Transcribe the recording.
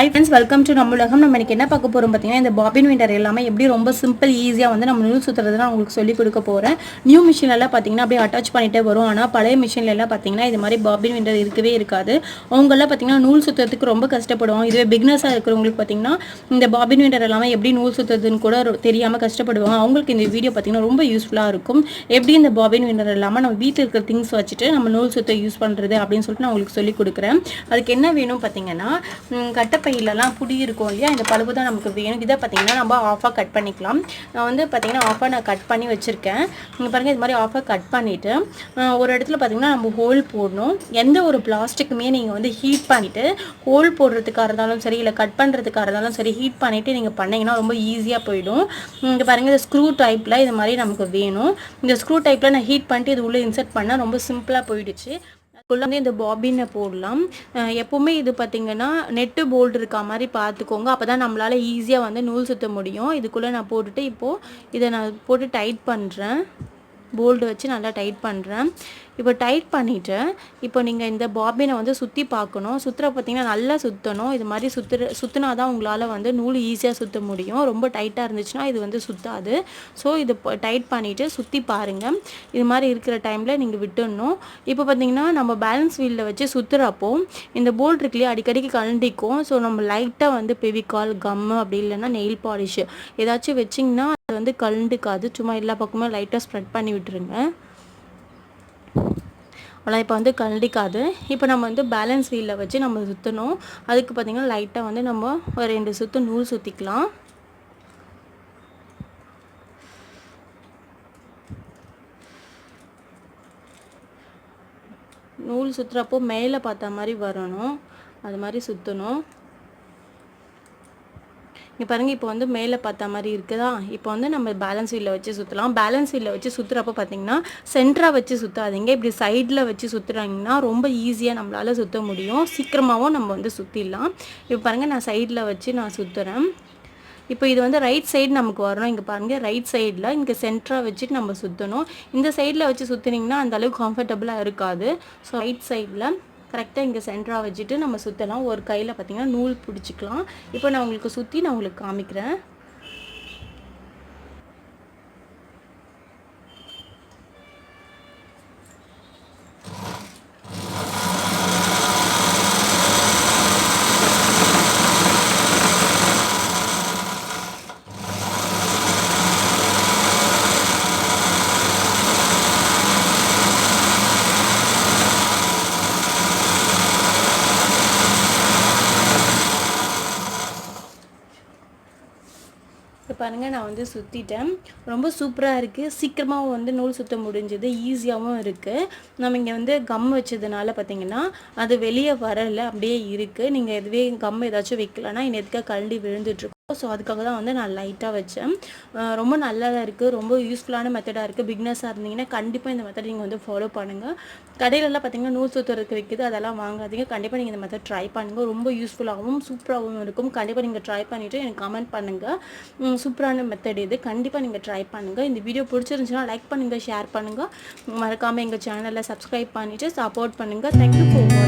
Friends welcome to நம்ம உலகம் நம்ம இன்னைக்கு என்ன பார்க்க போகிறோம் பார்த்தீங்கன்னா இந்த பாபின் விண்டர் எல்லாமே எப்படி ரொம்ப சிம்பிள் ஈஸியாக வந்து நம்ம நூல் சுற்றுறது நான் உங்களுக்கு சொல்லிக் கொடுக்க போகிறேன் நியூ மிஷின்லலாம் பார்த்தீங்கன்னா அப்படியே அட்டாச் பண்ணிகிட்டே வரும். ஆனால் பழைய மிஷின்லலாம் எல்லாம் பார்த்தீங்கன்னா இது மாதிரி பாபின் விண்டர் இருக்கவே இருக்காது. அவங்கெல்லாம் பார்த்தீங்கன்னா நூல் சுற்றுறதுக்கு ரொம்ப கஷ்டப்படுவோம் இதுவே பிக்னஸாக இருக்கிறவங்களுக்கு பார்த்தீங்கன்னா இந்த பாபின் விண்டர் எல்லாமே எப்படி நூல் சுற்றுறதுன்னு கூட தெரியாமல் கஷ்டப்படுவாங்க. அவங்களுக்கு இந்த வீடியோ பார்த்தீங்கன்னா ரொம்ப யூஸ்ஃபுல்லாக இருக்கும். எப்படி இந்த பாபின் விண்டர் இல்லாமல் நம்ம வீட்டில் இருக்கிற திங்ஸ் வச்சுட்டு நம்ம நூல் சுற்ற யூஸ் பண்ணுறது அப்படின்னு சொல்லிட்டு நான் உங்களுக்கு சொல்லிக் கொடுக்குறேன். அதுக்கு என்ன வேணும் பார்த்தீங்கன்னா ம், பையிலலாம் புடி இருக்கும் இல்லையா? இந்த பழுப்பு தான் நமக்கு வேணும். இதை பார்த்திங்கன்னா நம்ம ஆஃபாக கட் பண்ணிக்கலாம். நான் வந்து பார்த்திங்கன்னா ஆஃபாக நான் கட் பண்ணி வச்சுருக்கேன். இங்கே பாருங்கள் இது மாதிரி ஆஃபாக கட் பண்ணிவிட்டு ஒரு இடத்துல பார்த்தீங்கன்னா நம்ம ஹோல் போடணும். எந்த ஒரு பிளாஸ்டிக்குமே நீங்கள் வந்து ஹீட் பண்ணிவிட்டு ஹோல் போடுறதுக்காக இருந்தாலும் சரி இல்லை கட் பண்ணுறதுக்காக இருந்தாலும் சரி ஹீட் பண்ணிவிட்டு நீங்கள் பண்ணிங்கன்னா ரொம்ப ஈஸியாக போயிடும். இங்கே பாருங்கள் இந்த ஸ்க்ரூ டைப்பில் இது மாதிரி நமக்கு வேணும். இந்த ஸ்க்ரூ டைப்பில் நான் ஹீட் பண்ணிட்டு இது உள்ளே இன்சர்ட் பண்ணால் ரொம்ப சிம்பிளாக போயிடுச்சு. வந்து இந்த பாபினை போடலாம். எப்போவுமே இது பார்த்தீங்கன்னா நெட்டு போல்டு இருக்க மாதிரி பார்த்துக்கோங்க அப்போ தான் நம்மளால் ஈஸியாக வந்து நூல் சுற்ற முடியும். இதுக்குள்ளே நான் போட்டுட்டு இப்போது இதை நான் போட்டு டைட் பண்ணுறேன் போல்டு வச்சு நல்லா டைட் பண்ணுறேன் இப்போ டைட் பண்ணிவிட்டு இப்போ நீங்கள் இந்த பாபினை வந்து சுற்றி பார்க்கணும். சுற்றுற பார்த்தீங்கன்னா நல்லா சுற்றணும் இது மாதிரி சுற்றுற சுற்றினா தான் உங்களால் வந்து நூல் ஈஸியாக சுற்ற முடியும். ரொம்ப டைட்டாக இருந்துச்சுன்னா இது வந்து சுற்றாது ஸோ இது டைட் பண்ணிவிட்டு சுற்றி பாருங்கள் இது மாதிரி இருக்கிற டைமில் நீங்கள் விட்டுடணும். இப்போ பார்த்தீங்கன்னா நம்ம பேலன்ஸ் வீலில் வச்சு சுற்றுறப்போ இந்த போல்ட் இருக்குல்லையே அடிக்கடிக்கு கழண்டிக்கும். ஸோ நம்ம லைட்டாக வந்து பெவிகால் கம்மு அப்படி இல்லைன்னா நெயில் பாலிஷ் ஏதாச்சும் வச்சிங்கன்னா அது வந்து கழண்டுக்காது. சும்மா எல்லா பக்கமும் லைட்டாக ஸ்ப்ரெட் பண்ணி விட்டுருங்க. ஆனால் இப்போ வந்து கழண்டிக்காது இப்போ நம்ம வந்து பேலன்ஸ் வீலில் வச்சு நம்ம சுற்றணும் அதுக்கு பார்த்திங்கன்னா லைட்டாக வந்து நம்ம ஒரு ரெண்டு சுற்று நூல் சுற்றிக்கலாம் நூல் சுற்றுறப்போ மேலே பார்த்த மாதிரி வரணும். அது மாதிரி சுற்றணும் இங்கே பாருங்கள் இப்போ வந்து மேலே பார்த்த மாதிரி இருக்குதா? இப்போ வந்து நம்ம பேலன்ஸ் வீலில் வச்சு சுற்றலாம் பேலன்ஸ் வீலில் வச்சு சுற்றுறப்போ பார்த்தீங்கன்னா சென்டராக வச்சு சுற்றாதீங்க இப்படி சைடில் வச்சு சுற்றுறாங்கன்னா ரொம்ப ஈஸியாக நம்மளால் சுற்ற முடியும். சீக்கிரமாகவும் நம்ம வந்து சுற்றிடலாம் இப்போ பாருங்கள் நான் சைடில் வச்சு நான் சுற்றுறேன் இப்போ இது வந்து ரைட் சைடு நமக்கு வரணும். இங்கே பாருங்கள் ரைட் சைடில் இங்கே சென்டராக வச்சுட்டு நம்ம சுற்றணும் இந்த சைடில் வச்சு சுற்றுனீங்கன்னா அந்த அளவுக்கு கம்ஃபர்டபுளாக இருக்காது. ஸோ ரைட் சைடில் கரெக்டாக இங்கே சென்டராக வச்சுட்டு நம்ம சுற்றலாம் ஒரு கையில் பார்த்திங்கன்னா நூல் பிடிச்சிக்கலாம். இப்போ நான் உங்களுக்கு சுற்றி நான் உங்களுக்கு காமிக்கிறேன். பாருங்கள் நான் வந்து சுற்றிட்டேன் ரொம்ப சூப்பராக இருக்குது சீக்கிரமாகவும் வந்து நூல் சுத்த முடிஞ்சது. ஈஸியாகவும் இருக்குது நம்ம இங்கே வந்து கம் வச்சதுனால பார்த்தீங்கன்னா அது வெளியே வரலை. அப்படியே இருக்குது நீங்கள் எதுவே கம் ஏதாச்சும் வைக்கலன்னா இன்னத்துக்காக கழண்டி விழுந்துட்டுருக்கோம் ஸோ அதுக்காக தான் வந்து நான் லைட்டாக வச்சேன். ரொம்ப நல்லா இருக்குது ரொம்ப யூஸ்ஃபுல்லான மெத்தடாக இருக்குது பிக்னஸாக இருந்தீங்கன்னா கண்டிப்பாக இந்த மெத்தட் நீங்கள் வந்து ஃபாலோ பண்ணுங்கள் கடையிலலாம் பார்த்தீங்கன்னா நூல் சுற்றுறதுக்கு விற்குது அதெல்லாம் வாங்காதீங்க. கண்டிப்பாக நீங்கள் இந்த மெத்தட் ட்ரை பண்ணுங்கள் ரொம்ப யூஸ்ஃபுல்லாகவும் சூப்பராகவும் இருக்கும். கண்டிப்பாக நீங்கள் ட்ரை பண்ணிவிட்டு எனக்கு கமெண்ட் பண்ணுங்கள் சூப்பரான மெத்தட் இது. கண்டிப்பாக நீங்கள் ட்ரை பண்ணுங்கள் இந்த வீடியோ பிடிச்சிருந்துச்சுன்னா லைக் பண்ணுங்கள் ஷேர் பண்ணுங்கள் மறக்காமல் எங்கள் சேனலை சப்ஸ்கிரைப் பண்ணிவிட்டு சப்போர்ட் பண்ணுங்கள் தேங்க்யூ ஃபார்